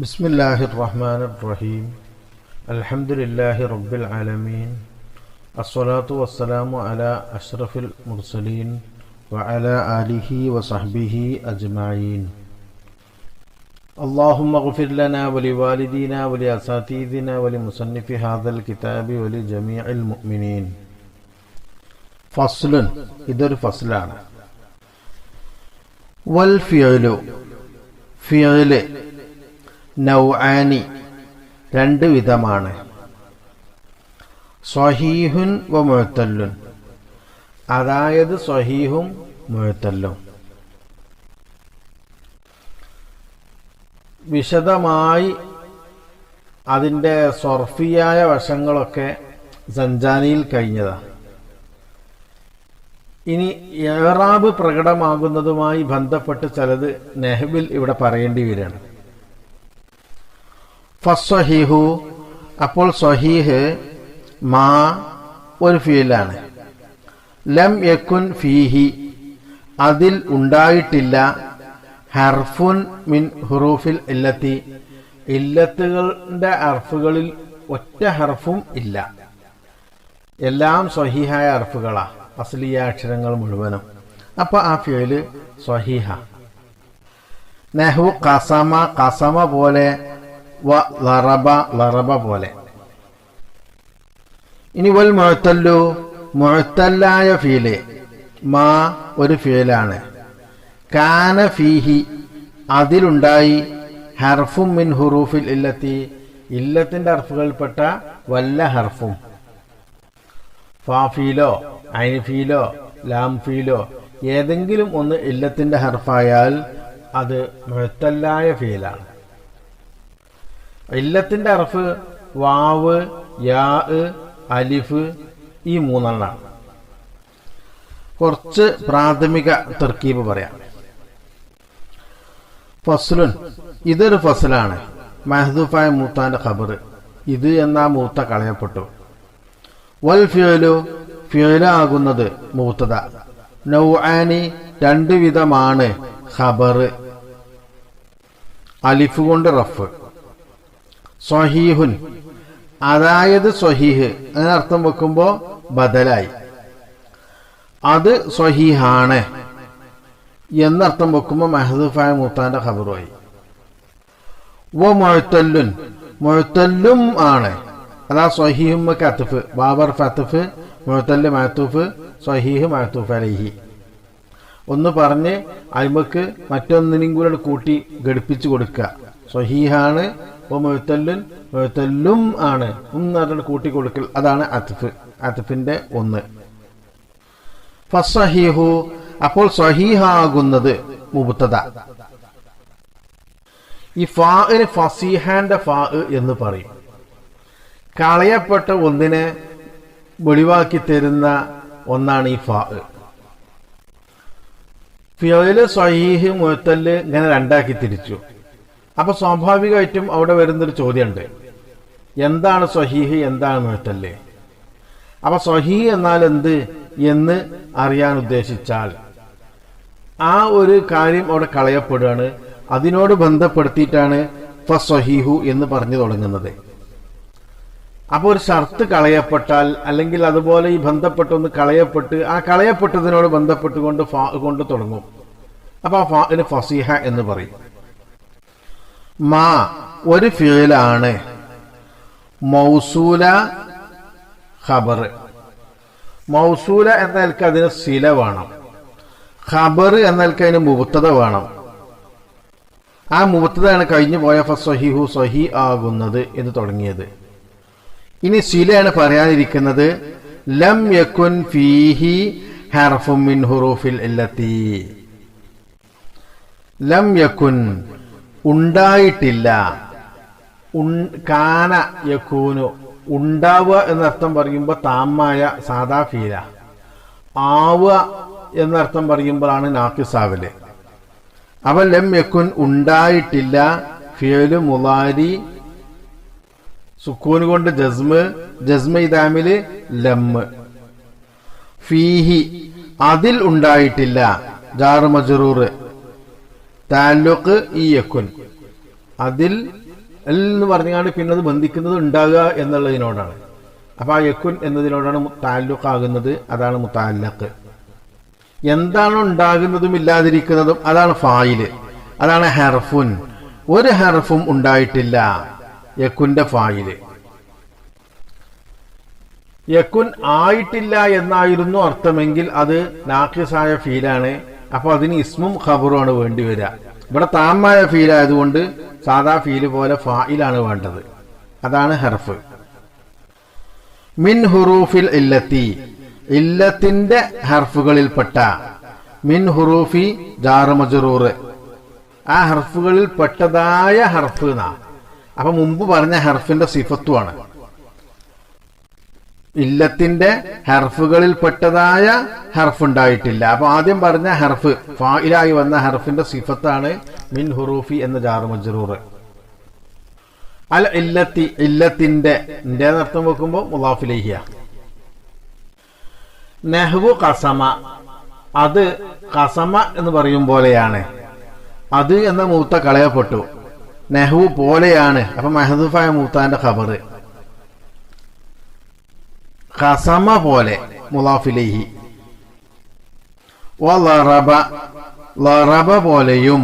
بسم الله الرحمن الرحيم. الحمد لله رب العالمين. الصلاة والسلام على أشرف المرسلين وعلى آله وصحبه أجمعين. اللهم اغفر لنا ولوالدينا ولأساتذنا ولمصنف هذا الكتاب ولجميع المؤمنين. فصل إذا فصلان والفعل فعل നൗആനി. രണ്ട് വിധമാണ്. സ്വഹീഹുൻ വ മുഴത്തല്ലുൻ അതായത് സ്വഹീഹും മുഴത്തല്ലും വിശദമായി അതിന്റെ സ്വർഫിയായ വശങ്ങളൊക്കെ സഞ്ചാനിയിൽ കഴിഞ്ഞതാണ് ഇനി ഏറാബ് പ്രകടമാകുന്നതുമായി ബന്ധപ്പെട്ട് ചിലത് നെഹബിൽ ഇവിടെ പറയേണ്ടി വരികയാണ്. ഫസ്വഹീഹു. അപ്പോൾ സ്വഹീഹ് മാ ഒരു ഫീലാണ്. ലം യക്കുൻ ഫീഹി. അതിൽ ഉണ്ടായിട്ടില്ല. ഹർഫുൻ മിൻ ഹുറൂഫിൽ ഇല്ലത്തി. ഇല്ലത്തുകളുടെ ഹർഫുകളിൽ ഒറ്റ ഹർഫും ഇല്ല. എല്ലാം സ്വഹീഹായ ഹർഫുകളാ. അസ്ലിയ അക്ഷരങ്ങൾ മുഴുവനും. അപ്പൊ ആ ഫീൽ സ്വഹീഹ. നെഹു കസമ കസമ പോലെ വ ലറബ ലറബ പോലെ. ഇനി വൽ മുഴത്തല്ലു മുഴത്തല്ലായ ഫീൽ മാ ഒരു ഫീലാണ്. കാന ഫീഹി അതിലുണ്ടായി ഹർഫും മിൻ ഹുറൂഫിൽ ഇല്ലത്തി ഇല്ലത്തിന്റെ ഹർഫുകൾപ്പെട്ട വല്ല ഹർഫും. ഫാഫീലോ ഐൻഫീലോ ലാം ഫീലോ ഏതെങ്കിലും ഒന്ന് ഇല്ലത്തിന്റെ ഹർഫായാൽ അത് മുഴത്തല്ലായ ഫീലാണ്. ഇല്ലത്തിന്റെ അറഫ് വാവ് യാ അലിഫ് ഈ മൂന്നെണ്ണാണ്. കുറച്ച് പ്രാഥമിക തർക്കീബ് പറയാം. ഫസ്ലുൻ ഇതൊരു ഫസലാണ്. മെഹദൂഫായ മൂത്താന്റെ ഖബർ ഇത് എന്നാ മൂത്ത കളയപ്പെട്ടു. വൽ ഫ്യോലു ഫ്യോലാകുന്നത് മൂത്തത. നൗആനി രണ്ടു വിധമാണ് ഖബർ അലിഫ് കൊണ്ട് റഫ്. സ്വഹീഹുൻ. അതായത് സ്വഹീഹ്. അതിനർത്ഥം വെക്കുമ്പോ ബദലായി. അത് സ്വഹീഹാണ്. എന്നർത്ഥം വെക്കുമ്പോ മെഹദൂഫായ മൂത്താന്റെ ഖബറുമായി. വ മുഴത്തല്ലുൻ. മുഴത്തല്ലും ആണ്. അതാ സ്വഹീഹും കത്തുഫ്. ബാബർ ഫത്തുഫ് മുഴത്തല്ല് മഹത്തൂഫ് സ്വഹീഹ് മഹത്തൂഫ് അലഹി. ഒന്ന് പറഞ്ഞ് അയിമക്ക് മറ്റൊന്നിനും കൂടെ കൂട്ടി ഘടിപ്പിച്ചു കൊടുക്കുക സ്വഹീഹാണ് മുഴുത്തല്ലുൻ മുഴുത്തല്ലും ആണ്. എന്ന് കൂട്ടി കൊടുക്കൽ അതാണ് അത്ഫ്. അതിഫിന്റെ ഒന്ന്. ഫസഹീഹു അപ്പോൾ സഹീഹാകുന്നത് മുബുത്തത ഈ ഫാഇന് ഫസീഹാന്റെ ഫാ എന്ന് പറയും. കളയപ്പെട്ട ഒന്നിനെ വെളിവാക്കി തരുന്ന ഒന്നാണ് ഈ ഫാ ഫിയോയിൽ സഹീഹ് മുഴത്തൽ ഇങ്ങനെ രണ്ടാക്കി തിരിച്ചു. അപ്പൊ സ്വാഭാവികമായിട്ടും അവിടെ വരുന്നൊരു ചോദ്യമുണ്ട്. എന്താണ് സ്വഹീഹ് എന്താണ് മുഴത്തൽ അപ്പൊ സ്വഹീഹ് എന്നാൽ എന്ത് എന്ന് അറിയാൻ ഉദ്ദേശിച്ചാൽ ആ ഒരു കാര്യം അവിടെ കളയപ്പെടുകയാണ്. അതിനോട് ബന്ധപ്പെടുത്തിയിട്ടാണ് ഫസ്വഹീഹു എന്ന് പറഞ്ഞു തുടങ്ങുന്നത്. അപ്പൊ ഒരു ഷർത്ത് കളയപ്പെട്ടാൽ അല്ലെങ്കിൽ അതുപോലെ ഈ ബന്ധപ്പെട്ടൊന്ന് കളയപ്പെട്ട് ആ കളയപ്പെട്ടതിനോട് ബന്ധപ്പെട്ടുകൊണ്ട് ഫാ കൊണ്ട് തുടങ്ങും. അപ്പൊ ആ ഫാ ഫസീഹ എന്ന് പറയും. മാ ഒരു ഫീലാണ്. മൗസൂല ഖബർ മൗസൂല എന്നൽക്ക് അതിന് സില വേണം. ഖബർ എന്നൽക്ക് അതിന് മുബത്തത വേണം. ആ മുബത്തതാണ് കഴിഞ്ഞു പോയ ഫസ്വഹിഹു സഹി ആകുന്നത് എന്ന് തുടങ്ങിയത്. ഇനി സിലയാണ് പറയാനിരിക്കുന്നത് ലം യക്കുൻ ഫീഹി ഹർഫുൻ മിൻ ഹുറൂഫിൽ ഇല്ലത്തി. ലം യക്കുൻ ഉണ്ടായിട്ടില്ല. കാന യക്കൂനു ഉണ്ടാവുക എന്നർത്ഥം പറയുമ്പോൾ താമായ സാദാ ഫീല. ആവുക എന്നർത്ഥം പറയുമ്പോഴാണ് നാക്കിസാവൽ അവൻ ലം യക്കുൻ ഉണ്ടായിട്ടില്ല. ഫിയലു മുലാരി സുക്കൂന് കൊണ്ട് ജസ്മ് ജസ്മ ഇതാമിൽ ലം. ഫീഹി അതിൽ ഉണ്ടായിട്ടില്ല. ജാറ് മജറൂർ താലുക്ക് ഈ യക്കുൻ. അതിൽ എന്ന് പറഞ്ഞാണ്ട് പിന്നെ അത് ബന്ധിക്കുന്നത് ഉണ്ടാകുക എന്നുള്ളതിനോടാണ്. അപ്പൊ ആ യക്കുൻ എന്നതിനോടാണ് താല്ലുക്കാകുന്നത് അതാണ് മുത്താലക്ക്. എന്താണ് ഉണ്ടാകുന്നതും ഇല്ലാതിരിക്കുന്നതും അതാണ് ഫായിൽ അതാണ് ഹെർഫുൻ. ഒരു ഹെർഫും ഉണ്ടായിട്ടില്ല യക്കുന്റെ ഫായിൽ. യക്കുൻ ആയിട്ടില്ല എന്നായിരുന്നു അർത്ഥമെങ്കിൽ അത് നാക്കിസായ ഫീലാണ്. അപ്പൊ അതിന് ഇസ്മും ഖബറുമാണ് വേണ്ടി വരിക. ഇവിടെ താമായ ഫീൽ ആയതുകൊണ്ട് സാധാ ഫീൽ പോലെ ഫായിലാണ് വേണ്ടത്. അതാണ് ഹെർഫ്. മിൻ ഹുറൂഫിൽ ഇല്ലത്തി. ഇല്ലത്തിന്റെ ഹർഫുകളിൽപ്പെട്ട മിൻ ഹുറൂഫി ജാറമജറൂർ ആ ഹർഫുകളിൽ പെട്ടതായ ഹർഫ് എന്നാ അപ്പൊ മുമ്പ് പറഞ്ഞ ഹർഫിന്റെ സിഫത്തുമാണ് ഇല്ലത്തിന്റെ ഹെർഫുകളിൽ പെട്ടതായ ഹർഫ് ഉണ്ടായിട്ടില്ല അപ്പൊ ആദ്യം പറഞ്ഞ ഹെർഫ് ഫായിലായി വന്ന ഹെർഫിന്റെ സിഫത്താണ് മിൻ ഹുറൂഫി എന്ന ജാറുമജറൂർ അൽ ഇല്ലത്തി ഇല്ലത്തിന്റെ അർത്ഥം വെക്കുമ്പോൾ മുലാഫിലേഹിയ നെഹ്വു കസമ അത് കസമ എന്ന് പറയും പോലെയാണ്. അത് എന്ന മൂത്ത കളയപ്പെട്ടു. നെഹ്വു പോലെയാണ്. അപ്പൊ മെഹദൂഫായ മൂത്താന്റെ ഖബറ്. ഖസമ പോലെ മുലാഫിലേഹി ലറബ ലറബ പോലെയും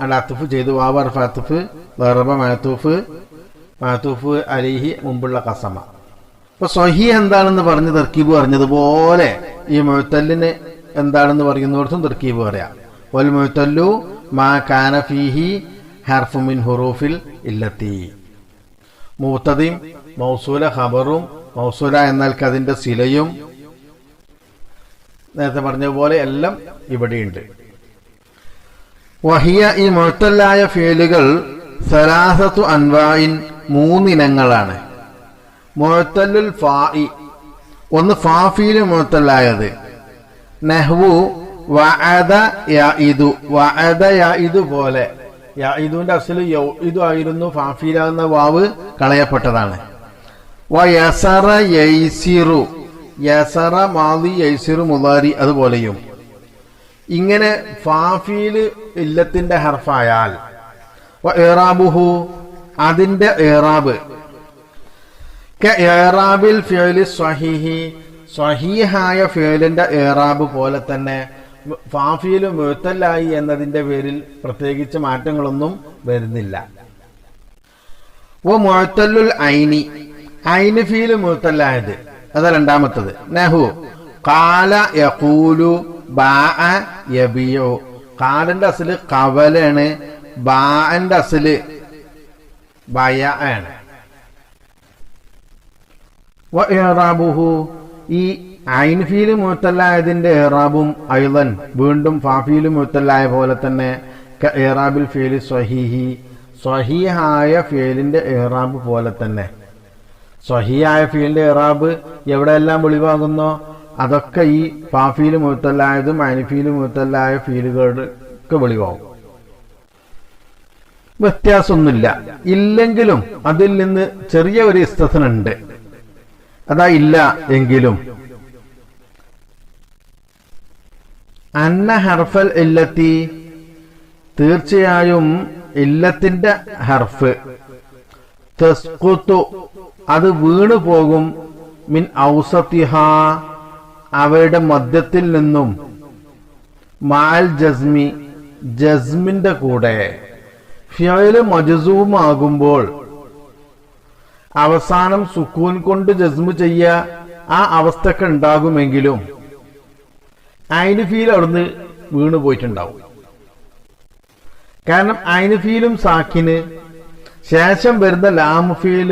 അല്ല അത്തുഫ് ചെയ്തു വാവർഫ് അത്തുഫ് ലറബ മാത്തൂഫ് മാത്തൂഫ് അലിഹി മുമ്പുള്ള കസമ അപ്പൊ സൊഹി എന്താണെന്ന് പറഞ്ഞ് തർക്കീബ് പറഞ്ഞതുപോലെ ഈ മുഴത്തല്ലിന് എന്താണെന്ന് പറയുന്നിടത്തും തർക്കീബ് പറയാം വൽ മുഴത്തല്ലു മാ കാനഫിഹി ഹർഫുമിൻ ഹർഫു മിൻ ഹുറൂഫിൽ ഇല്ലത്തി. മൂത്തതിയും മൗസൂല ഖബറും മൗസൂല എന്നാൽ അതിന്റെ സിലയും നേരത്തെ പറഞ്ഞതുപോലെ പോലെ എല്ലാം ഇവിടെയുണ്ട്. വഹിയ ഈ മുഴത്തല്ലായ ഫേലുകൾ സലാസത്തു അൻവായിൻ മൂന്നിനങ്ങളാണ്. മുഴത്തല്ലുൽ ഫായി ഒന്ന് ഫാഫീൽ മുഴത്തല്ലായത്. നെഹ്വു വഅദ യാഇദു വഅദ യാഇദു പോലെ. യഇദുവിന്റെ അസൽ യൗഇദു ആയിരുന്നു ഫാഫീലാകുന്ന വാവ് കളയപ്പെട്ടതാണ്. വയസറ യൈസിറു യസറ. യൈസിറു അതുപോലെയും. ഇങ്ങനെ ഫാഫീൽ ഇല്ലത്തിന്റെ ഹർഫായാൽ. ഏറാബുഹു അതിന്റെ ഏറാബ് ഏറാബിൽ ഫിയലി സ്വഹീഹി സ്വഹീഹായ ഫേലിന്റെ ഏറാബ് പോലെ തന്നെ ഫാഫിയിൽ മുഴുത്തല്ലായി എന്നതിന്റെ പേരിൽ പ്രത്യേകിച്ച് മാറ്റങ്ങളൊന്നും വരുന്നില്ല. ഓ മുഴത്തല്ലുൽ ഐനി ഐന് ഫീൽ മുഴത്തല്ലായത് അതാ രണ്ടാമത്തത്. നെഹു കാല യഖൂലു ബാ യബിയോ. കാലന്റെ അസൽ കവലാണ് ബാന്റെ അസൽ ബയ ആണ് ഏറാബുഹു ഈ ഐൻഫീൽ മുത്തല്ലായതിന്റെ ഏറാബും ഐലൻ വീണ്ടും ഫാഫീൽ മുത്തല്ലായ പോലെ തന്നെ ഏറാബിൽ ഫേലി സ്വഹീഹി. സ്വഹീഹായ ഫേലിന്റെ ഏറാബ് പോലെ തന്നെ. സ്വഹിയായ ഫീലിന്റെ ഇറാബ് എവിടെയെല്ലാം വെളിവാകുന്നോ അതൊക്കെ ഈ ഫാഫീൽ മുത്തല്ലായതും അനിഫീൽ മുത്തല്ലായ ഫീലുകൾക്ക് വെളിവാകും. വ്യത്യാസമൊന്നുമില്ല. ഇല്ലെങ്കിലും അതിൽ നിന്ന് ചെറിയ ഒരു ഇസ്തസനുണ്ട് അതാ ഇല്ല എങ്കിലും. അന്ന ഹർഫൽ ഇല്ലത്തി തീർച്ചയായും ഇല്ലത്തിന്റെ ഹർഫ്. തെസ്കുത്തു അത് വീണു പോകും. മിൻ ഔസത്തിഹ അവയുടെ മധ്യത്തിൽ നിന്നും. മാൽ ജസ്മി ജസ്മിന്റെ കൂടെ. ഫിയൽ മജസൂമാകുമ്പോൾ അവസാനം സുക്കൂൻ കൊണ്ട് ജസ്മു ചെയ്യ ആ അവസ്ഥക്ക് ഉണ്ടാകുമെങ്കിലും ഐനുഫീൽ ഫീൽ അവിടുന്ന് വീണു പോയിട്ടുണ്ടാവും. കാരണം ഐനുഫീലും ഫീലും സാക്കിന്. ശേഷം വരുന്ന ലാമുഫീൽ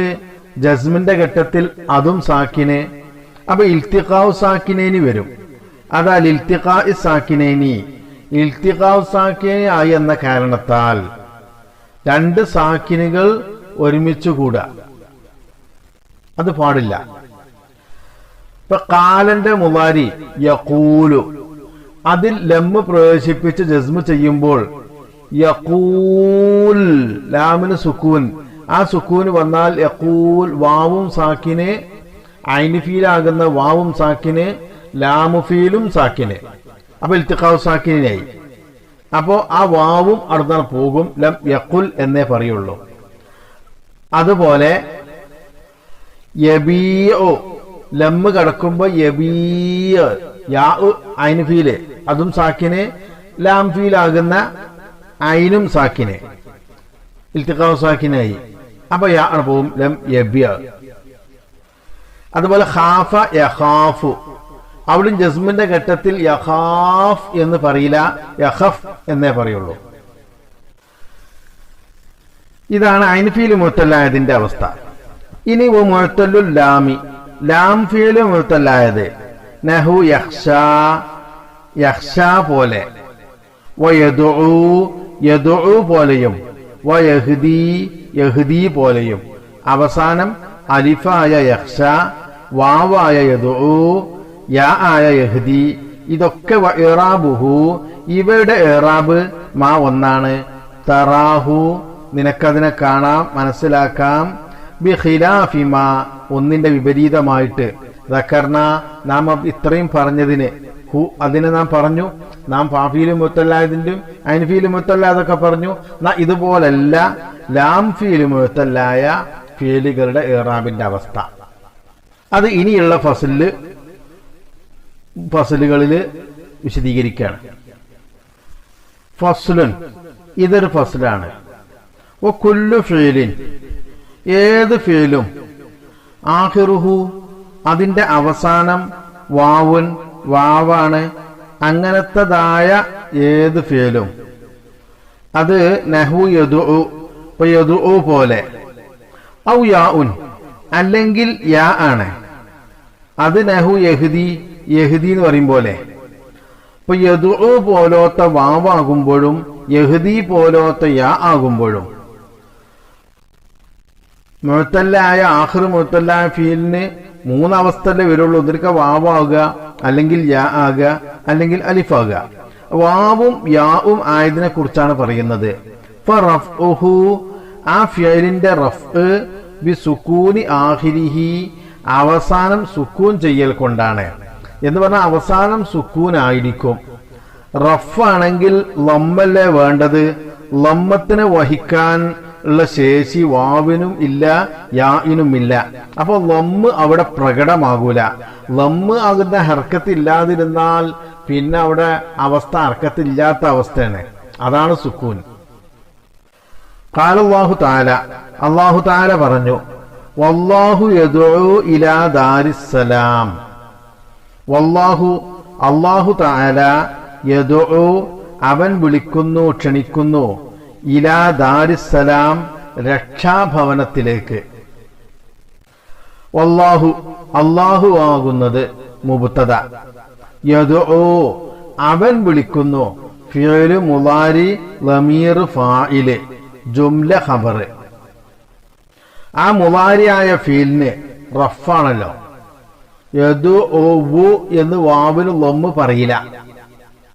ജസ്മിന്റെ ഘട്ടത്തിൽ അതും സാക്കിനെ. അപ്പൊ ഇൽത്തിഖാവ് സാക്കിനേനി വരും. അതാൽ ഇൽത്തിഖാ സാക്കിനേനി. ഇൽത്തിഖാവ് സാക്കിനെ ആയി എന്ന കാരണത്താൽ രണ്ട് സാക്കിനുകൾ ഒരുമിച്ച് കൂടാ. അത് പാടില്ല. ഇപ്പൊ കാലന്റെ മുലാരി യക്കൂലു അതിൽ ലമ്മ് പ്രവേശിപ്പിച്ച് ജസ്മ ചെയ്യുമ്പോൾ യക്കൂൽ ലാമിന് സുക്കൂൻ ആ സുക്കൂന് വന്നാൽ യക്കൂൽ വാവും സാക്കിന് ഐനിഫീലാകുന്ന വാവും സാക്കിന് ലാമുഫീലും സാക്കിന്. അപ്പൊ ഇൽത്തിഖാവ് സാക്കിനായി അപ്പോ ആ വാവും അടുത്താണ് പോകും ലം യക്കുൽ എന്നേ പറയുള്ളൂ. അതുപോലെ ലമ്മ് കിടക്കുമ്പോ യബീയ യാ അയിന് അതും സാക്കിന് ലാംഫീലാകുന്ന ഐനും സാക്കിന്. ഇൽത്തിഖാവ് സാക്കിനായി. അപ്പൊ യാ ആണ് പോവും ലം യബ്യ. അതുപോലെ ഖാഫ യഖാഫു അവിടും ജസ്മിന്റെ ഘട്ടത്തിൽ യഖാഫ് എന്ന് പറയില്ല യഖഫ് എന്നേ പറയുള്ളൂ. ഇതാണ് അയിൻഫീൽ മുഴത്തല്ലായതിന്റെ അവസ്ഥ. ഇനി മുഴത്തല്ലു ലാമി. ലാം ഫീൽ മുഴത്തല്ലായത് നഹു യഹ്ഷ യഹ്ഷ പോലെ. യദുഉ യദു പോലെയും. വയഹ്ദി യഹ്ദി പോലെയും. അവസാനം അലിഫായ യഹ്ഷ വാവായ യദു യാ ആയ യഹ്ദി. ഇതൊക്കെ ഇറാബുഹു. ഇവയുടെ ഇറാബ് മാ ഒന്നാണ്. തറാഹു നിനക്കതിനെ കാണാം മനസ്സിലാക്കാം. ബി ഖിലാഫിമാ ഒന്നിന്റെ വിപരീതമായിട്ട്. ദക്കർണ നാം ഇത്രയും പറഞ്ഞതിന് ഹു അതിനെ നാം പറഞ്ഞു. നാം ഫാഫീലും മുത്തല്ലായതിന്റെയും അൻഫിയിലും മുത്തല്ലാതൊക്കെ പറഞ്ഞു. ഇതുപോലല്ല ലാം ഫീലും മുത്തല്ലായ ഫീലുകളുടെ ഏറാബിന്റെ അവസ്ഥ. അത് ഇനിയുള്ള ഫസലിൽ ഫസലുകളിൽ വിശദീകരിക്കുകയാണ്. ഫസ്ലുൻ ഇതൊരു ഫസലാണ്. ഓ കുല്ലു ഫീലിൻ ഏത് ഫീലും? ആഹിറുഹു അതിന്റെ അവസാനം വാവുൻ വാവാണ്. അങ്ങനത്തതായ ഏത് ഫേലും. അത് നഹു യദു യദു പോലെ. ഔ യാ ഉൻ അല്ലെങ്കിൽ യാ ആണ്. അത് നഹു യഹുദി യഹുദി എന്ന് പറയും പോലെ. ഇപ്പൊ യദു പോലോത്ത വാവാകുമ്പോഴും യഹുദി പോലോത്ത യാ ആകുമ്പോഴും. മുഴത്തല്ലായ ആഹ്റ് മുഴത്തല്ലായ ഫീലിന് മൂന്നവസ്ഥയിലേ വരുള്ളൂ. ഒന്നിരിക്ക വാവാകുക. അല്ലെങ്കിൽ യാ ആക അല്ലെങ്കിൽ അലിഫാക. വാവും യാവും ആയതിനെ കുറിച്ചാണ് പറയുന്നത് ആ ബി അവസാനം സുക്കൂൻ ചെയ്യൽ കൊണ്ടാണ്. എന്ന് പറഞ്ഞാൽ അവസാനം സുക്കൂൻ ആയിരിക്കും റഫ് ആണെങ്കിൽ ലമ്മല്ലേ വേണ്ടത്? ലമ്മത്തിനെ വഹിക്കാൻ ഉള്ള ശേഷി വാവിനും ഇല്ല യാഇനും ഇല്ല. അപ്പൊ ലമ്മ് അവിടെ പ്രകടമാകൂല. ലമ്മ് ആകുന്ന ഹർക്കത്ത് ഇല്ലാതിരുന്നാൽ പിന്നെ അവിടെ അവസ്ഥ ഹർക്കത്തില്ലാത്ത അവസ്ഥയാണ്. അതാണ് സുക്കൂൻ. കാലല്ലാഹു താല അള്ളാഹു താല പറഞ്ഞു വല്ലാഹു ഇലാ ദാരിസ്സലാം. വല്ലാഹു അള്ളാഹു താല യദോ അവൻ വിളിക്കുന്നു ക്ഷണിക്കുന്നു. ഇലാ ദാരിസ്സലാം രക്ഷാഭവനത്തിലേക്ക്. വല്ലാഹു അള്ളാഹു ആകുന്നത് മുബുത്തത യദോ അവൻ വിളിക്കുന്നു ഫിയൽ മുലാരി ലമീർ ഫായിൽ ജുംല ഖബർ ആ മുലാരിയായ ഫീലിന് റഫാണല്ലോ. യദു ഓവു എന്ന് വാവിന് ലൊമ്മ് പറയില്ല.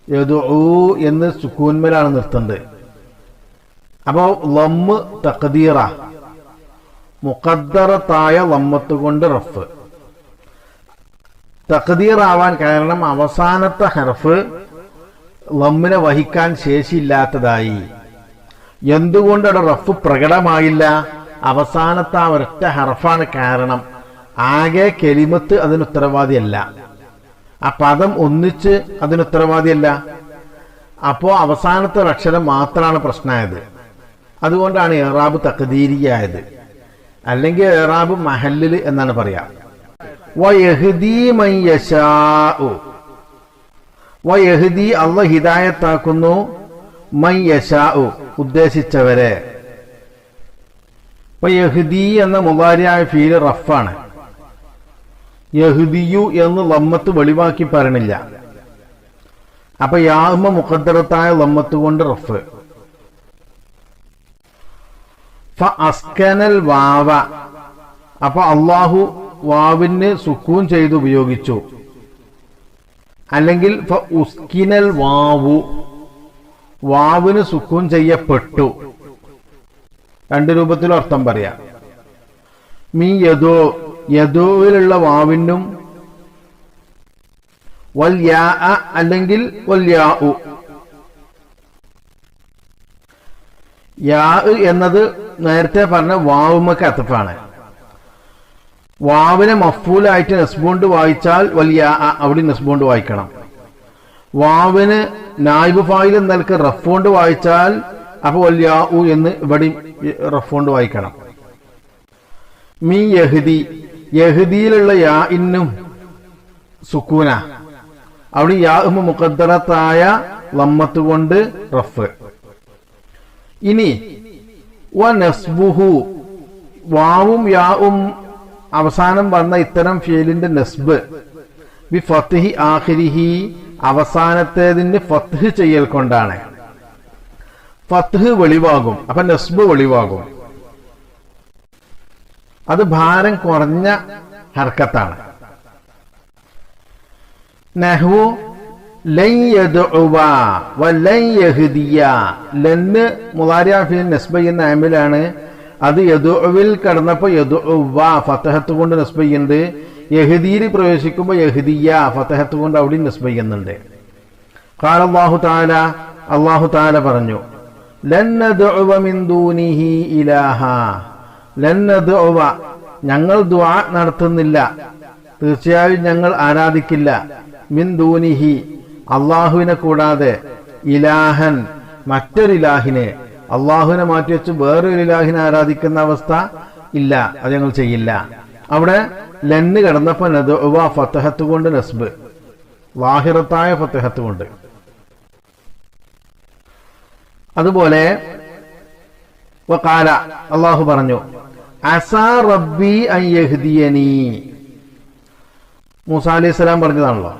യദു എന്ന് സുക്കൂന്മലാണ് നിർത്തുന്നത് അപ്പോ ലമ്മ് തഖദീറ. മുഖദ്ദറത്തായ ലമ്മത്ത് കൊണ്ട് റഫ്. തഖദീറാവാൻ കാരണം അവസാനത്തെ ഹർഫ് ലമ്മിനെ വഹിക്കാൻ ശേഷിയില്ലാത്തതായി. എന്തുകൊണ്ട് റഫ് പ്രകടമായില്ല? അവസാനത്തെ ആ ഒരൊറ്റ ഹർഫാണ് കാരണം. ആകെ കെലിമത്ത് അതിന് ഉത്തരവാദിയല്ല. ആ പദം ഒന്നിച്ച് അതിന് ഉത്തരവാദിയല്ല. അപ്പോ അവസാനത്തെ ഒരക്ഷരം മാത്രമാണ് പ്രശ്നമായത് അതുകൊണ്ടാണ് എറാബ് തക്കദീരിയായത് അല്ലെങ്കിൽ എറാബ് മഹല്ലിൽ എന്നാണ് പറയാ. വയഹ്ദീ അള്ള ഹിദായത്താക്കുന്നു ഉദ്ദേശിച്ചവരെ. എന്ന മുബാരിയായ ഫീൽ റഫാണ്. യഹ്ദിയു എന്ന് ലമ്മത്ത് വെളിവാക്കി പറയണില്ല അപ്പൊ യാമ മുഖദ്ദറത്തായ ലമ്മത്ത് കൊണ്ട് റഫ്. അസ്കനൽ വാവ. അപ്പൊ അള്ളാഹു വാവിന് സുക്കൂൻ ചെയ്ത് ഉപയോഗിച്ചു. അല്ലെങ്കിൽ ഉസ്കിനൽ വാവു. വാവിന് സുക്കൂൻ ചെയ്യപ്പെട്ടു. രണ്ട് രൂപത്തിലും അർത്ഥം പറയാം. മീ യദോ യദോവിലുള്ള വാവിനും വൽ യാ അല്ലെങ്കിൽ വൽ എന്നത് നേരത്തെ പറഞ്ഞ വാവുമക്ക് അത്തഫാണ് വാവിനെ മഫൂലായിട്ട് നെസ്ബോണ്ട് വായിച്ചാൽ വലിയ അവിടെ നെസ്ബോണ്ട് വായിക്കണം. വാവിന് നായിബ് ഫായിൽ നൽകി റഫോണ്ട് വായിച്ചാൽ അപ്പൊ വലിയ ഉ എന്ന് ഇവിടെ റഫോണ്ട് വായിക്കണം. മീ യഹുദി യഹുദിയിലുള്ള യാ ഇന്നും സുക്കൂന. അവിടെ യാ മുഖദ്ദറത്തായ ലമ്മത്ത് കൊണ്ട് റഫ്. ഇനി വ നസ്ബുഹു വാവും യാവും അവസാനം വന്ന ഇത്തരം ഫീലിന്റെ നസ്ബ്. ബി ഫത്തിഹി ആഹിരിഹി അവസാനത്തേതിന് ഫത്ഹ് ചെയ്യൽ കൊണ്ടാണ്. ഫത്ഹ് വെളിവാകും. അപ്പൊ നസ്ബ് വെളിവാകും. അത് ഭാരം കുറഞ്ഞ ഹർക്കത്താണ്. നഹു ലെന്ന് മുലാരിയാഫിൻ നസ്ബ ആമിലാണ് അത് യദുവിൽ കടന്നപ്പോൾ യദുവ ഫത്തഹത്ത് കൊണ്ട് നസ്ബയ്യുണ്ട് യഹദീൽ പ്രവേശിക്കുമ്പോ യഹദിയ ഫത്തഹത്ത് കൊണ്ട് അവിടെ നസ്ബയ്യുന്നുണ്ട് അള്ളാഹു താല അള്ളാഹു താല പറഞ്ഞു ഞങ്ങൾ ദുആ നടത്തുന്നില്ല. തീർച്ചയായും ഞങ്ങൾ ആരാധിക്കില്ല. മിൻ ദൂനിഹി അള്ളാഹുവിനെ കൂടാതെ ഇലാഹൻ മറ്റൊരു ഇലാഹിനെ അള്ളാഹുവിനെ മാറ്റിവെച്ച് വേറൊരു ഇലാഹിനെ ആരാധിക്കുന്ന അവസ്ഥ ഇല്ല അത് ഞങ്ങൾ ചെയ്യില്ല. അവിടെ ലെന്ന് കിടന്നപ്പോൾ ഫത്തഹത്ത് കൊണ്ട് നസ്ബ്. വാഹിറത്തായ ഫത്തഹത്ത് കൊണ്ട്. അതുപോലെ വക്കാല അള്ളാഹു പറഞ്ഞു അസാ റബ്ബി അൻ യഹ്ദിയനി. മൂസ അലൈഹി സ്വലാം പറഞ്ഞതാണല്ലോ.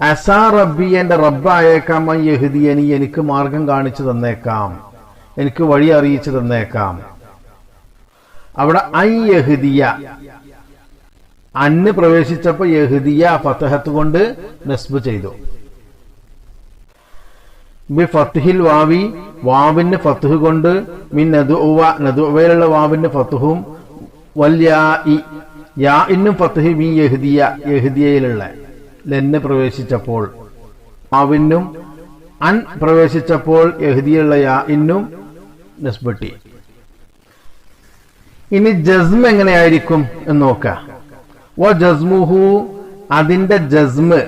അസാ റബ്ബി എന്റെ റബ്ബായേക്കാം യഹ്ദിയനി എനിക്ക് മാർഗം കാണിച്ചു തന്നേക്കാം. എനിക്ക് വഴി അറിയിച്ചു തന്നേക്കാം. അവിടെ ഐ യഹുദിയ. അന്ന് പ്രവേശിച്ചപ്പോ യഹുദിയ ഫത്തഹത്ത് കൊണ്ട് നസ്ബ് ചെയ്തു. ബി ഫത്ഹിൽ വാവി വാവിന് ഫത്തുഹ് കൊണ്ട് മിൻ നദുവ നദുവയിലുള്ള വാവിന് ഫത്തുഹും വല്യാ യാ ഇന്നും ഫത്തുഹ് മീ യഹുദിയ യഹ്ദിയയിലുള്ള. ലെന്ന് പ്രവേശിച്ചപ്പോൾ അവിന്നും അൻ പ്രവേശിച്ചപ്പോൾ യഹ്ദിയുള്ള യാ ഇന്നും നസ്ബട്ടി. ഇനി ജസ്മ എങ്ങനെയായിരിക്കും എന്ന് നോക്കാം. വ ജസ്മുഹു അതിന്റെ ജസ്മ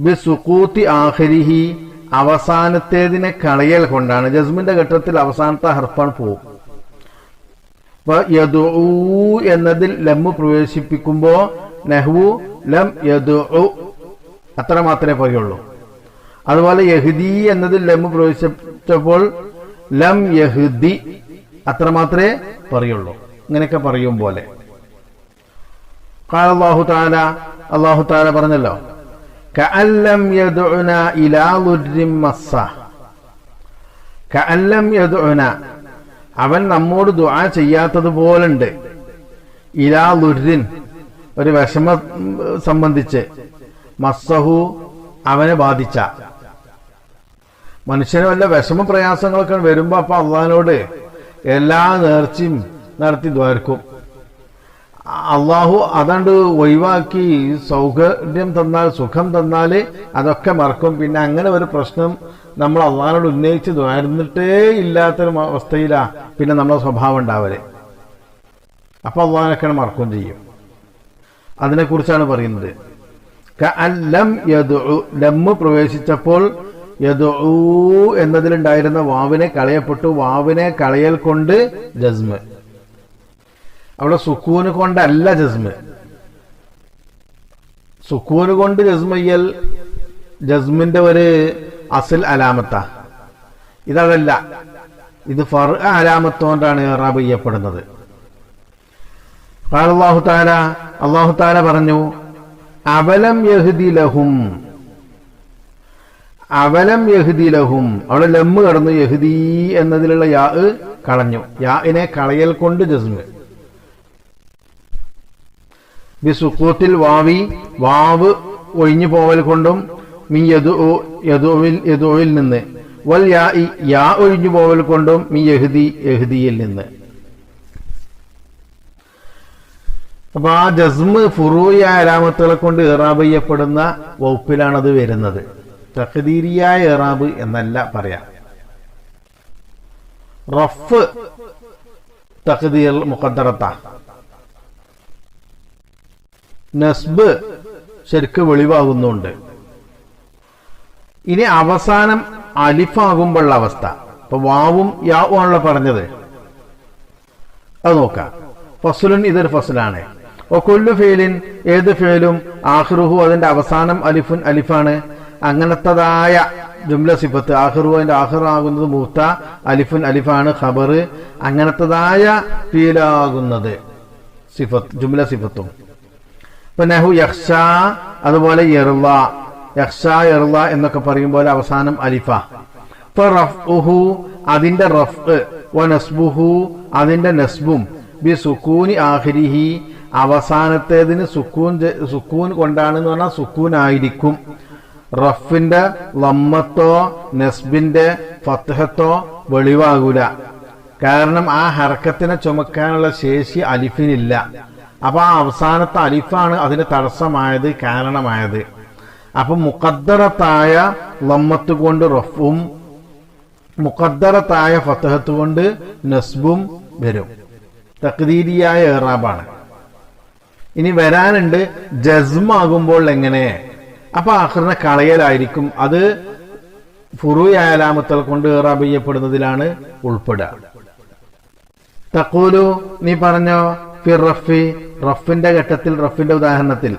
ബി സുക്കൂത്തി ആഹരിഹി അവസാനത്തേതിനെ കളയൽ കൊണ്ടാണ്. ജസ്മിന്റെ ഘട്ടത്തിൽ അവസാനത്തെ ഹർഫാൻ പോകും യദു എന്നതിൽ ലമ്മു പ്രവേശിപ്പിക്കുമ്പോ നെഹ്വു ലം യദു അത്ര മാത്രമേ പറയുള്ളൂ അതുപോലെ യഹ്ദി എന്നതിൽ ലമ്മ് പ്രവേശിച്ചപ്പോൾ ലം യഹ്ദി അത്ര മാത്രമേ പറയുള്ളൂ ഇങ്ങനെയൊക്കെ പറയും പോലെ قال الله تعالى الله تعالى പറഞ്ഞല്ലോ كأن لم يدعنا إلى ضر مسه كأن لم يدعنا അവൻ നമ്മോട് ദുആ ചെയ്യാത്തത് പോലുണ്ട് ഇലാ ലുരിൻ ഒരു വിഷമ സംബന്ധിച്ച് മസ്സഹു അവനെ ബാധിച്ച. മനുഷ്യന് വല്ല വിഷമ പ്രയാസങ്ങളൊക്കെ വരുമ്പോ അപ്പൊ അള്ളഹാനോട് എല്ലാ നേർച്ചയും നടത്തി ദ്വാർക്കും അള്ളാഹു അതാണ്ട് ഒഴിവാക്കി സൗകര്യം തന്നാൽ സുഖം തന്നാൽ അതൊക്കെ മറക്കും. പിന്നെ അങ്ങനെ ഒരു പ്രശ്നം നമ്മൾ അള്ളാഹിനോട് ഉന്നയിച്ച് ദ്വാരുന്നിട്ടേ ഇല്ലാത്തൊരു അവസ്ഥയിലാ പിന്നെ നമ്മളെ സ്വഭാവം ഉണ്ടാവൽ. അപ്പൊ അള്ളാഹിനൊക്കെ മറക്കുകയും ചെയ്യും. അതിനെക്കുറിച്ചാണ് പറയുന്നത്. പ്രവേശിച്ചപ്പോൾ എന്നതിലുണ്ടായിരുന്ന വാവിനെ കളയപ്പെട്ടു. വാവിനെ കളയൽ കൊണ്ട് ജസ്മ്. അവിടെ സുക്കൂന് കൊണ്ടല്ല ജസ്മ്. സുക്കൂന് കൊണ്ട് ജസ്മയ്യൽ ജസ്മിന്റെ ഒരു അസിൽ അലാമത്ത. ഇതല്ല ഇത് ഫർ അലാമത്തോണ്ടാണ് ഇറാബ് ചെയ്യപ്പെടുന്നത്. അള്ളാഹു താല പറഞ്ഞു അവലം യഹുദി ലഹും അവലം യഹുദി ലഹും അവിടെ ലമ്മ് കടന്നു യഹുദി എന്നതിലുള്ള യാ കളഞ്ഞു. യാഇനെ കളയൽ കൊണ്ട് ജസ്മ്. ബിസുക്കൂത്തിൽ വാവി വാവ് ഒഴിഞ്ഞു പോവൽ കൊണ്ടും മീ യദു യദുവിൽ യദുവിൽ നിന്ന്. വൽ യാ ഒഴിഞ്ഞു പോവൽ കൊണ്ടും മീ യഹ്ദി യഹ്ദിയിൽ നിന്ന്. അപ്പൊ ആ ജസ്മ് ഫുറൂയ അലാമത്തുകളെ കൊണ്ട് ഇറാബ് ചെയ്യപ്പെടുന്ന വകുപ്പിലാണത് വരുന്നത്. തഖദീരിയായ ഇറാബ് എന്നല്ല പറയാം. റഫ് തഹദീർ മുഖദ്ദറത്ത. നസ്ബ് ശരിക്ക് വെളിവാകുന്നുണ്ട്. ഇനി അവസാനം അലിഫാകുമ്പോഴുള്ള അവസ്ഥ. ഇപ്പൊ വാവും യാവും ആണല്ലോ പറഞ്ഞത്. അത് നോക്കാം. ഫസുലൻ ഇതൊരു ഫസുലാണ്. ഒക്കൊല്ലു ഫേലിൻ ഏത് ഫേലും ആഹ്റുഹു അതിന്റെ അവസാനം അലിഫുൻ അലിഫാണ്. അങ്ങനത്തതായ ജുംല സിഫത്ത് ആഹ്റു അതിന്റെ ആഹ്റാകുന്നത് മൂത്ത അലിഫുൻ അലിഫാണ് ഖബർ അങ്ങനത്തതായ ഫീലാകുന്നത് സിഫത്ത് ജുംല സിഫത്തും. ഇപ്പൊ നെഹു യഹ്ഷ അതുപോലെ യർള യഹ്ഷ യർള എന്നൊക്കെ പറയുമ്പോൾ അവസാനം അലിഫ. ഇപ്പൊ റഫ്ഉഹു അതിന്റെ റഫ് വ നസ്ബുഹു അതിന്റെ നസ്ബും ബി സുക്കൂനി ആഹിരിഹി അവസാനത്തേതിന് സുക്കൂൻ സുക്കൂൻ കൊണ്ടാണെന്ന് പറഞ്ഞാൽ സുക്കൂൻ ആയിരിക്കും റഫിന്റെ ലമ്മത്തോ നെസ്ബിന്റെ ഫത്തഹത്തോ വെളിവാകൂല. കാരണം ആ ഹർക്കത്തിനെ ചുമക്കാനുള്ള ശേഷി അലിഫിനില്ല. അപ്പൊ ആ അവസാനത്തെ അലിഫാണ് അതിന് തടസ്സമായത് കാരണമായത്. അപ്പൊ മുഖദ്ദറത്തായ ലമ്മത്ത് കൊണ്ട് റഫും മുഖദ്ദറത്തായ ഫത്തഹത്ത് കൊണ്ട് നസ്ബും വരും. തക്തീരിയായ ഏറാബാണ് ഇനി വരാനുണ്ട് ജസ്മാകുമ്പോൾ എങ്ങനെ? അപ്പൊ അഹ്റിനെ കളയലായിരിക്കും. അത് ഫുറുയായ ആലാമത്തൽ കൊണ്ട് ഏറാബ് ചെയ്യപ്പെടുന്നതിലാണ് ഉൾപ്പെടുക. തക്കൂലു നീ പറഞ്ഞോ? ഫിർ റഫി റഫിന്റെ ഘട്ടത്തിൽ റഫിന്റെ ഉദാഹരണത്തിൽ.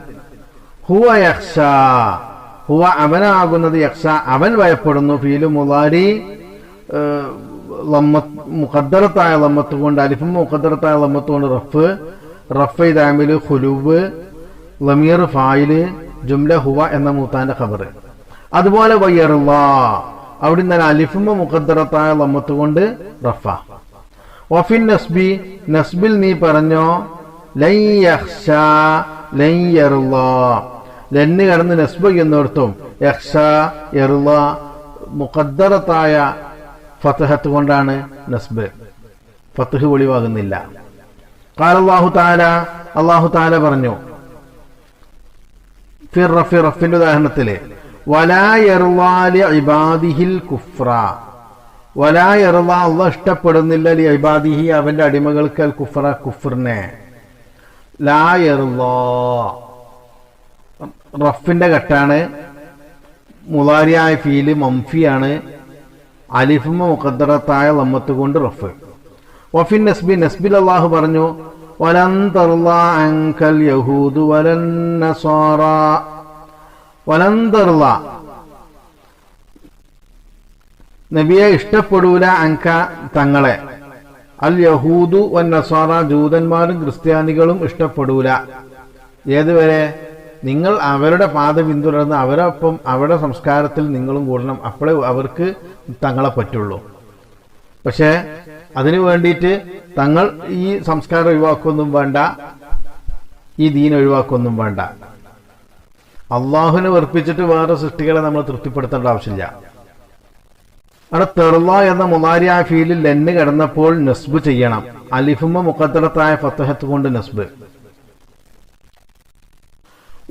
ഹുവ യക്ഷ ഹുവ അവനാകുന്നത് യക്ഷ അവൻ ഭയപ്പെടുന്നു. ഫീലു മുലാരി മുഖദ്ദറത്തായ ലമ്മത്ത് കൊണ്ട് അലിഫും മുഖദ്ദറത്തായ ലമ്മത്ത് കൊണ്ട് റഫ് റഫ് ദാമിൽ ഹുലുവ് ലമീർ ഫായിൽ ജുംല ഹുവ എന്ന മൂത്താന്റെ ഖബർ അതുപോലെ വയ്യറുള്ള അവിടെ നിന്ന് അലിഫും മുഖദ്ദറത്തായ ലമ്മത്ത് കൊണ്ട് റഫ വഫിൻ നസ്ബി നസ്ബിൽ നീ പറഞ്ഞോ ലെന്ന് കടന്ന് നസ്ബ് എന്നോർത്തും യഖ്ഷ യർള മുഖദ്ദറത്തായ ഫത്തഹത്ത് കൊണ്ടാണ് നസ്ബ്. ഫത്തഹ് വെളിവാകുന്നില്ല. قال الله تعالى അള്ളാഹു താല പറഞ്ഞു ഫിർ റഫി റഫിന്റെ ഉദാഹരണത്തില് വലാ യർവാലി ഇബാദിഹിൽ കുഫ്ര വലാ യർവാ അള്ളാഹ് ഇഷ്ടപ്പെടുന്നില്ല ലി ഇബാദിഹി അവന്റെ അടിമകൾക്ക് അൽ കുഫ്ര കുഫ്റിനെ ലാ യർവാ റഫിന്റെ ഘട്ടാണ് മുലാരിയായ ഫീല് മംഫിയാണ് അലിഫുമ മുഖദ്ദറത്തായ ലമ്മത്ത് കൊണ്ട് റഫ് വഫിൻ നസ്ബി നസ്ബിൽ അള്ളാഹു പറഞ്ഞു നബിയെ ഇഷ്ടപ്പെടൂല അങ്ക തങ്ങളെ. അൽ യഹൂദു വൻ നസാറ ജൂതന്മാരും ക്രിസ്ത്യാനികളും ഇഷ്ടപ്പെടൂല. ഏതുവരെ നിങ്ങൾ അവരുടെ പാത പിന്തുടർന്ന് അവരൊപ്പം അവരുടെ സംസ്കാരത്തിൽ നിങ്ങളും കൂടണം. അപ്പോഴേ അവർക്ക് തങ്ങളെ പറ്റുള്ളൂ. പക്ഷേ അതിനു വേണ്ടിയിട്ട് തങ്ങൾ ഈ സംസ്കാരം ഒഴിവാക്കൊന്നും വേണ്ട. ഈ ദീൻ ഒഴിവാക്കൊന്നും വേണ്ട. അള്ളാഹുവിനെ വെറുപ്പിച്ചിട്ട് വേറെ സൃഷ്ടികളെ നമ്മൾ തൃപ്തിപ്പെടുത്തേണ്ട ആവശ്യമില്ല. അവിടെ തെറുള്ള എന്ന മുലാരിയ ഫീലിൽ ലെന്ന് കിടന്നപ്പോൾ നസ്ബ് ചെയ്യണം. അലിഫുമ മുഖത്തടത്തായ ഫത്തഹത്ത് കൊണ്ട് നസ്ബ്.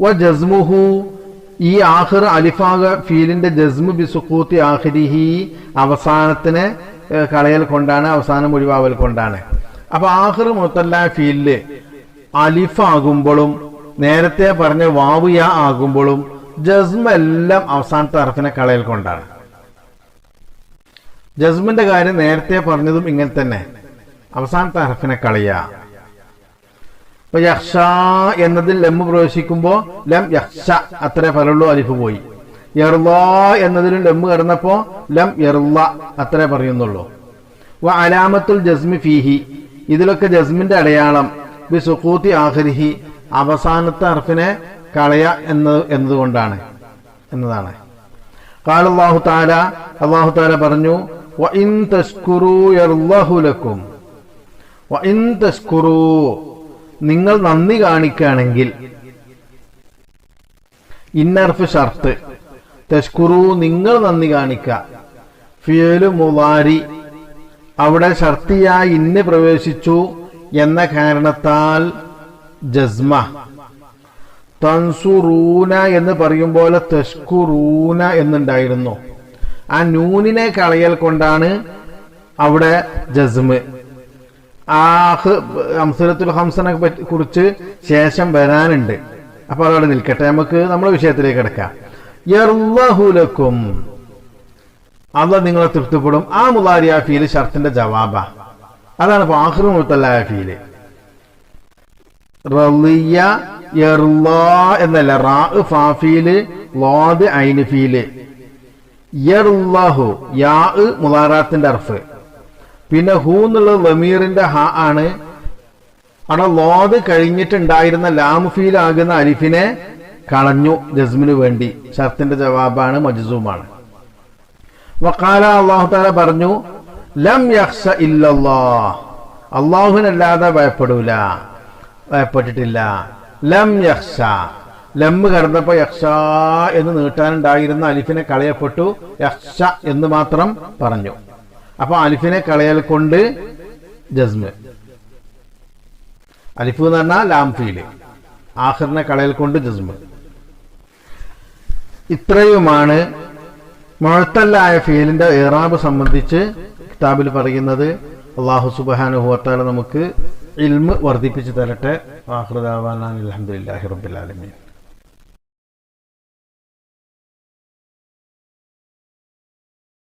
വ ജസ്മുഹു ഈ ആഹിർ അലിഫാഗ ഫീലിന്റെ ജസ്മു ബിസുക്കൂത്തി ആഹിരിഹി അവസാനത്തിന് കളയൽ കൊണ്ടാണ് അവസാനം ഒഴിവാവൽ കൊണ്ടാണ്. അപ്പൊ ആഹിർ മുത്തല്ല അലിഫ് ആകുമ്പോഴും നേരത്തെ പറഞ്ഞ വാവുയ ആകുമ്പോഴും ജസ്മ എല്ലാം അവസാനത്തെ അർഫിനെ കളയൽ കൊണ്ടാണ്. ജസ്മിന്റെ കാര്യം നേരത്തെ പറഞ്ഞതും ഇങ്ങനെ തന്നെ. അവസാനത്തെ ഹർഫിനെ കളയ. ഇപ്പൊ യക്ഷ എന്നതിൽ ലം പ്രവേശിക്കുമ്പോ ലം യക്ഷ അത്രേ ഫലമുള്ളൂ അലിഫ് പോയി. യർള എന്നതിലും ലം കടന്നപ്പോ ലം യർള അത്രേ പറയുന്നുള്ളൂ. വ അലാമത്തുൽ ജസ്മി ഫീഹി ഇതിലൊക്കെ ജസ്മിന്റെ അടയാളം ബി സുഖൂത്തി ആഹരിഹി അവസാനത്തെ അർഫിനെ കളയ എന്നത് എന്നതുകൊണ്ടാണ് എന്നതാണ്. കാലല്ലാഹു താര അള്ളാഹു താര പറഞ്ഞു വ ഇൻ ലക്കും. വ ഇൻ നിങ്ങൾ നന്ദി കാണിക്കുകയാണെങ്കിൽ ഇന്നർഫ് ഷർത്ത് തഷ്കുറു നിങ്ങൾ നന്ദി കാണിക്കുക ഫിയലു മുവാരി അവിടെ ഷർത്തിയായി ഇന്ന് പ്രവേശിച്ചു എന്ന കാരണത്താൽ ജസ്മ. തൻസുറൂന എന്ന് പറയും പോലെ തഷ്കുറൂന എന്നുണ്ടായിരുന്നു. ആ നൂനിനെ കളയൽ കൊണ്ടാണ് അവിടെ ജസ്മ്. ആഹ് അംസുരത്തുൽ ഹംസനെ കുറിച്ച് ശേഷം വരാനുണ്ട്. അപ്പോൾ അതവിടെ നിൽക്കട്ടെ. നമുക്ക് നമ്മുടെ വിഷയത്തിലേക്ക് കിടക്കാം. യർലഹുലക്കും അല്ല നിങ്ങളെ തൃപ്തിപ്പെടും. ആ മുലാരിയ ഫീൽ ഷർത്തിന്റെ ജവാബ. അതാണ് ഇപ്പൊ ആഹ്റു മുത്തല്ലായ ഫീൽ. യർലാ എന്നല്ല റാ ഫാഫീൽ ലോദ് ഐന് ഫീൽ. യർലഹു യാ മുലാറാത്തിന്റെ അർഫ്. പിന്നെ ഹൂ എന്നുള്ളത് ലമീറിന്റെ ഹ ആണ്. അവിടെ ലോദ് കഴിഞ്ഞിട്ടുണ്ടായിരുന്ന ലാമുഫീലാകുന്ന അലിഫിനെ കളഞ്ഞു ജസ്മിനു വേണ്ടി. ഷർത്തിന്റെ ജവാബാണ് മജ്സൂമാണ്. വക്കാല അള്ളാഹു താല പറഞ്ഞു ലം യഹ്സ ഇല്ലല്ലാ അള്ളാഹുവിനല്ലാതെ ഭയപ്പെടൂല. ഭയപ്പെട്ടിട്ടില്ല. ലം യഹ്സ ലമ്മ് കടന്നപ്പോ യക്ഷ എന്ന് നീട്ടാനുണ്ടായിരുന്ന അലിഫിനെ കളയപ്പെട്ടു. യക്ഷ എന്ന് മാത്രം പറഞ്ഞു. അപ്പൊ അലിഫിനെ കളയൽ കൊണ്ട് ജസ്മ്. അലിഫ് എന്ന് പറഞ്ഞാൽ ലാംഫീൽ ഫീൽ. ആഖിറിനെ കളയൽ കൊണ്ട് ജസ്മ്. ഇത്രയുമാണ് മുഴത്തല്ലായ ഫീലിന്റെ ഇറാബ് സംബന്ധിച്ച് കിതാബിൽ പറയുന്നത്. അള്ളാഹു സുബാനുഭവത്താല നമുക്ക് ഇൽമ് വർദ്ധിപ്പിച്ചു തരട്ടെ. ആഹ്റദാവാൻ അലഹമുല്ലാഹി റബ്ബുലാലമീൻ